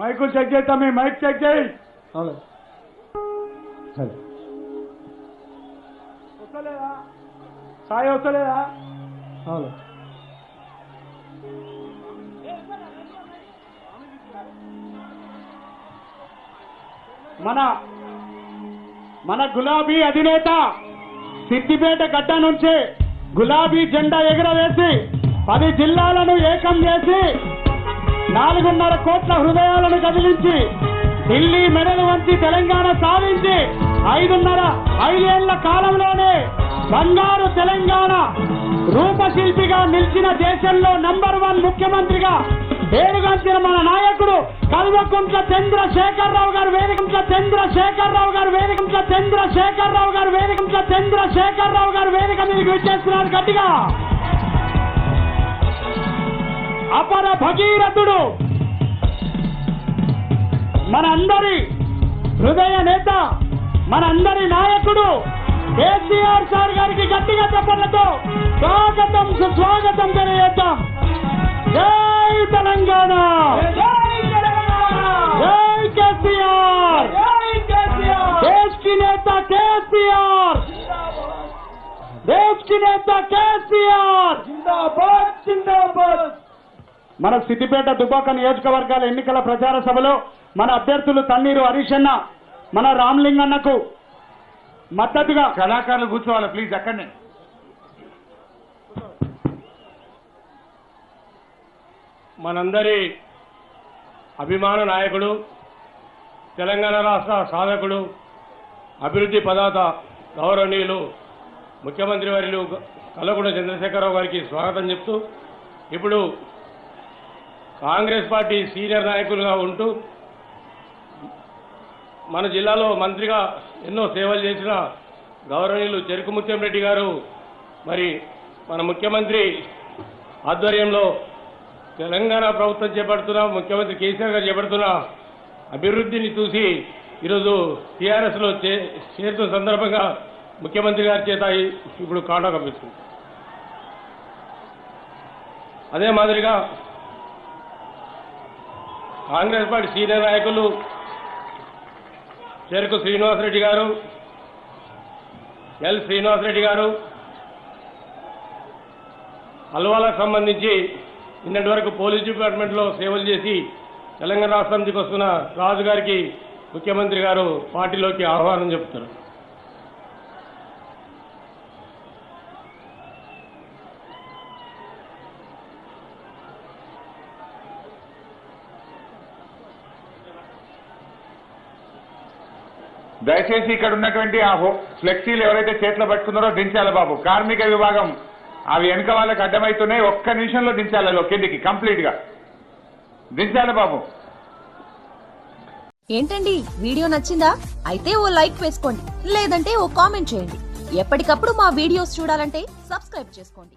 మైకులు చెక్ చేస్తాం మీ mic check చేయి. సరే. వస్తలేదా? సాయి వస్తలేదా? అవును. మన మన గులాబీ అధినేత సిద్దిపేట గడ్డ నుంచి గులాబీ జెండా ఎగురవేసి పది జిల్లాలను ఏకం చేసి నాలుగున్నర కోట్ల హృదయాలను కదిలించి ఢిల్లీ మెడలు వంచి తెలంగాణ సాధించి ఐదున్నర ఐదేళ్ళ కాలంలోనే బంగారు తెలంగాణ రూపశిల్పిగా నిలిచిన దేశంలో నంబర్ వన్ ముఖ్యమంత్రిగా పేరుగాంచిన మన నాయకుడు కల్వకుంట్ల చంద్రశేఖరరావు గారు వేదికంట్ల చంద్రశేఖరరావు గారు వేదికంట్ల చంద్రశేఖరరావు గారు వేదికంట్ల చంద్రశేఖరరావు గారు వేదిక మీదకి విచ్చేస్తున్నారు గట్టిగా. భగీరథుడు మనందరి హృదయ నేత మనందరి నాయకుడు కేసీఆర్ సార్ గారికి గట్టిగా చెప్పలతో స్వాగతం సుస్వాగతం తెలియజేద్దాం జై తెలంగాణ జై కేసీఆర్ देश की नेता केसीआर देश की नेता केसीआर जिंदाबाद जिंदाबाद మన సిద్దిపేట దుబాక నియోజకవర్గాల ఎన్నికల ప్రచార సభలో మన అభ్యర్థులు తన్నీరు హరీష్ అన్న మన రామ్లింగన్నకు మద్దతుగా కళాకారులు కూర్చోవాలి ప్లీజ్ అక్కడనే. మనందరి అభిమాన నాయకుడు తెలంగాణ రాష్ట్ర సాధకుడు అభివృద్ధి పదాత గౌరవనీయులు ముఖ్యమంత్రి వర్యులు కల్లకుంట చంద్రశేఖరరావు గారికి స్వాగతం చెప్తూ ఇప్పుడు కాంగ్రెస్ పార్టీ సీనియర్ నాయకులుగా ఉంటూ మన జిల్లాలో మంత్రిగా ఎన్నో సేవలు చేసిన గౌరవనీయులు చెరుకు ముత్యం రెడ్డి గారు మరి మన ముఖ్యమంత్రి ఆధ్వర్యంలో తెలంగాణ ప్రభుత్వం చేపడుతున్న ముఖ్యమంత్రి కేసీఆర్ గారు చేపడుతున్న అభివృద్ధిని చూసి ఈరోజు టీఆర్ఎస్లో చే- చేరుతున్న సందర్భంగా ముఖ్యమంత్రి గారి చేత ఇప్పుడు కాటా కనిపిస్తుంది. అదే మాదిరిగా కాంగ్రెస్ పార్టీ సీనియర్ నాయకులు చెరుకు శ్రీనివాసరెడ్డి గారు ఎల్ శ్రీనివాసరెడ్డి గారు అల్వాలకు సంబంధించి నిన్నటి వరకు పోలీస్ డిపార్ట్మెంట్లో సేవలు చేసి తెలంగాణ రాష్ట్రం నుంచి వస్తున్న రాజు గారికి ముఖ్యమంత్రి గారు పార్టీలోకి ఆహ్వానం చెప్తారు దయచేసి ఇక్కడ ఉన్నటువంటి ఆ ఫ్లెక్సీలు ఎవరైతే చేతిలో పట్టుకున్నారో దించాలి బాబు. కార్మిక విభాగం అవి వెనక వాళ్ళకి అడ్డమవుతున్నాయి ఒక్క నిమిషంలో దించాలి కిందికి కంప్లీట్గా దించాలి బాబు. ఏంటండి వీడియో నచ్చిందా? అయితే ఓ లైక్ వేసుకోండి లేదంటే ఓ కామెంట్ చేయండి. ఎప్పటికప్పుడు మా వీడియోస్ చూడాలంటే సబ్స్క్రైబ్ చేసుకోండి.